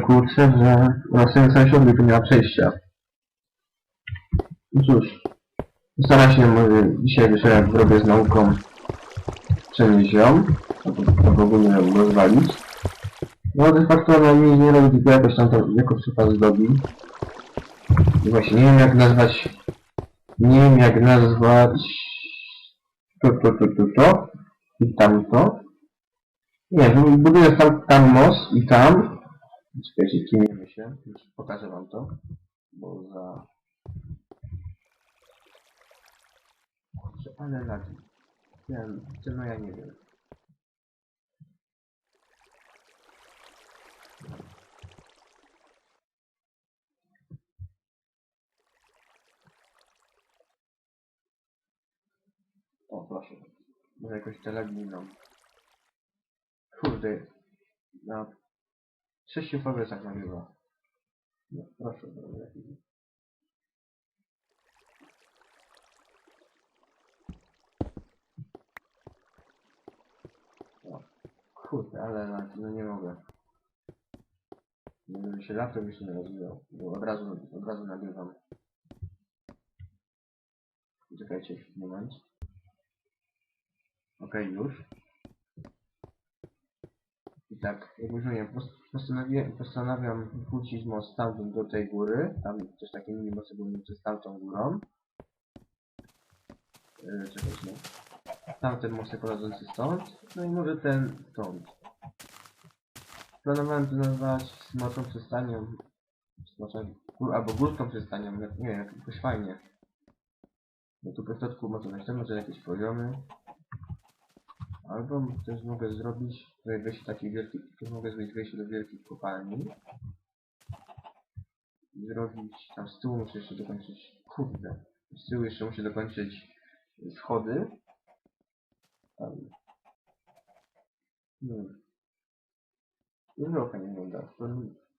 kurczę, że na samym samym środku tu nie ma przejścia. No cóż, staram się może dzisiaj wieczorem zrobię z nauką przenieść ją, albo ogólnie ją rozwalić. No de facto ona mi nie robi tylko jakoś tam to jako przypad zdobi. I właśnie nie wiem jak nazwać, nie wiem jak nazwać to, to, to, to, to i tamto. Nie, bu- buduję tam, tam most i tam. Czekajcie, kimimy się. Już pokażę wam to. Bo za... Kurczę, ale lagi. Wiem, czy no ja nie wiem. O, proszę. Może jakoś te lagi. Kurde. Na sześciu fabrycach nagrywa. No, proszę, dobra. O, Kurde, ale no nie mogę. Będę się laptop już nie rozwijał, bo od razu, od razu nagrywam. Czekajcie moment. Okej, już. I tak, jak mówiłem, pos- postanowię- postanawiam wrócić most do tej góry. Tam coś takie mini most był przez tamtą górą. Yy, czekajcie. Tamten most prowadzący stąd. No i może ten stąd. Planowałem to nazwać smoczą przystanią. Smoczą, gór, albo górską przystanią, nie wiem, jakoś fajnie. No tu po środku może na może jakieś poziomy. Albo też mogę zrobić, tutaj wejście takich wielkich, tu mogę zrobić wejście do wielkich kopalni. Zrobić, tam z tyłu muszę jeszcze dokończyć, kurde, z tyłu jeszcze muszę dokończyć schody. Tam. Hmm. Nie było fajnie wygląda.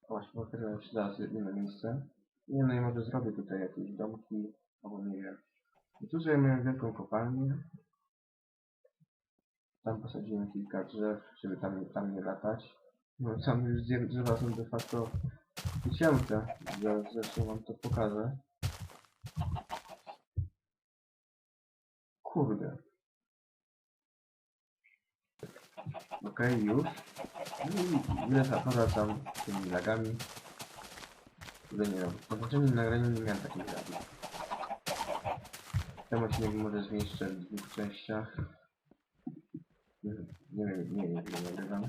Właśnie, teraz się zaraz inne miejsce. Nie no i może zrobię tutaj jakieś domki, albo nie wiem. I tu sobie miałem wielką kopalnię. Tam posadziłem kilka drzew, żeby tam, tam nie latać. No tam już drzewia drzewa są de facto wycięte. Zaraz zresztą wam to pokażę. Kurde. Okej, już. No i ile zawracam tymi lagami. Kurde nie wiem. W poprzednim nagraniu nie miałem takich lagów. Ten odcinek może zmieszczę w dwóch częściach. Nie wiem, nie wiem, ile nagrywam.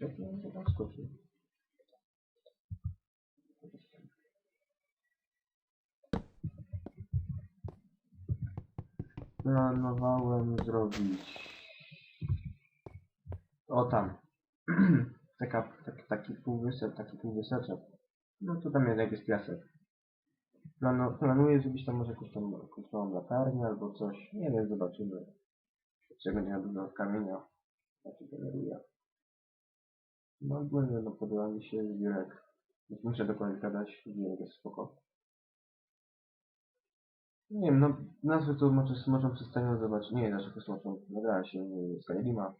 Jak ja to tam skoczył? Planowałem zrobić... O tam. Taka, taki, taki półwysep, taki półwysepek. No to tam jednak jest piasek. Planu, planuję zrobić tam może jakąś małą latarnię albo coś. Nie wiem, zobaczymy. Czego nie będę od kamienia. Się generuje. No ogólnie no podoba mi się zbiórek. Już muszę dokładnie gadać, zbiórek jest spoko. Nie wiem, no nazwy to może smoczą przystanią zobaczyć. Nie, dlaczego smoczą. Nagrała się Skyrima.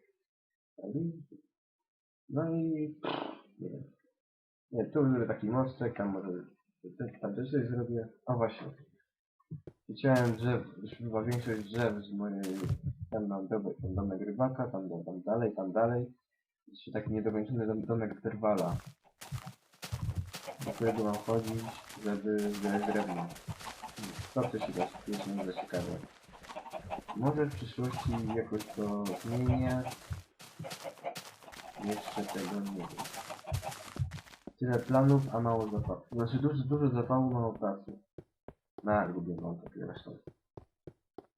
Skyrim? No i nie wiem. Nie, tu zrobię taki mostek, tam może tam też coś zrobię. O właśnie. Chciałem drzew, już chyba większość drzew z mojej, tam mam domek, tam domek rybaka, tam, tam, tam dalej, tam dalej. Jeszcze taki niedokończony dom, domek drwala. Do którego mam chodzić, żeby zbierać drewno. To też się da, jest może ciekawe. Może w przyszłości jakoś to zmienię. Jeszcze tego nie wiem. Tyle planów, a mało zapału. Znaczy dużo, dużo zapału, mało pracy. Na, lubię mam takie zresztą.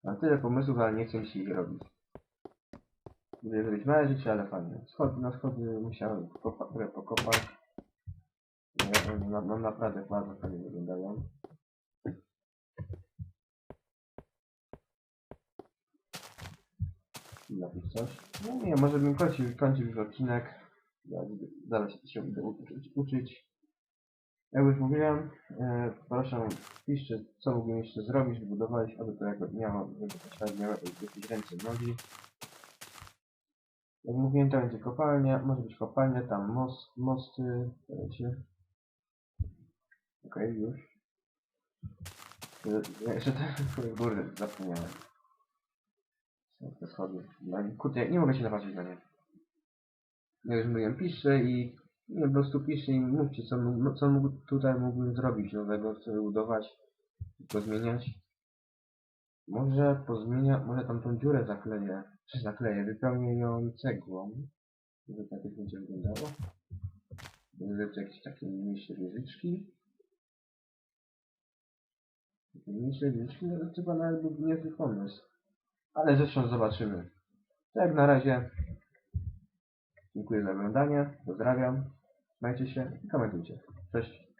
Mam tyle pomysłów, ale nie chcę się ich robić. Lubię zrobić małe rzeczy, ale fajnie. Schody, na schody musiałem trochę pokopać. One na, no, naprawdę bardzo fajnie wyglądają. Napisz coś. No nie, może bym kończył, kończył już odcinek. Ja zaraz się idę uczyć. uczyć. Jak już mówiłem, e, proszę piszcie, co mógłbym jeszcze zrobić, wybudować, aby żeby to świat miało jakieś ręce, nogi. Jak mówiłem, to będzie kopalnia, może być kopalnia, tam most, mosty, wiecie. Okej, już. E, ja Jeszcze te góry zapomniałem. Te schody. Kurde, nie mogę się napatrzeć na nie. Już mówiłem, piszcie i po prostu piszcie i mówcie, co, no, co mógł, tutaj mógłbym zrobić nowego, co budować, pozmieniać. Może pozmienia, może tam tą dziurę zakleję, czy zakleję, wypełnię ją cegłą. Żeby tak jak będzie wyglądało. Będę jakieś takie mniejsze wieżyczki. Mniejsze wieżyczki, no to chyba nawet byłby niezły pomysł. Ale zresztą zobaczymy. Tak na razie. Dziękuję za oglądanie. Pozdrawiam. Trzymajcie się i komentujcie. Cześć.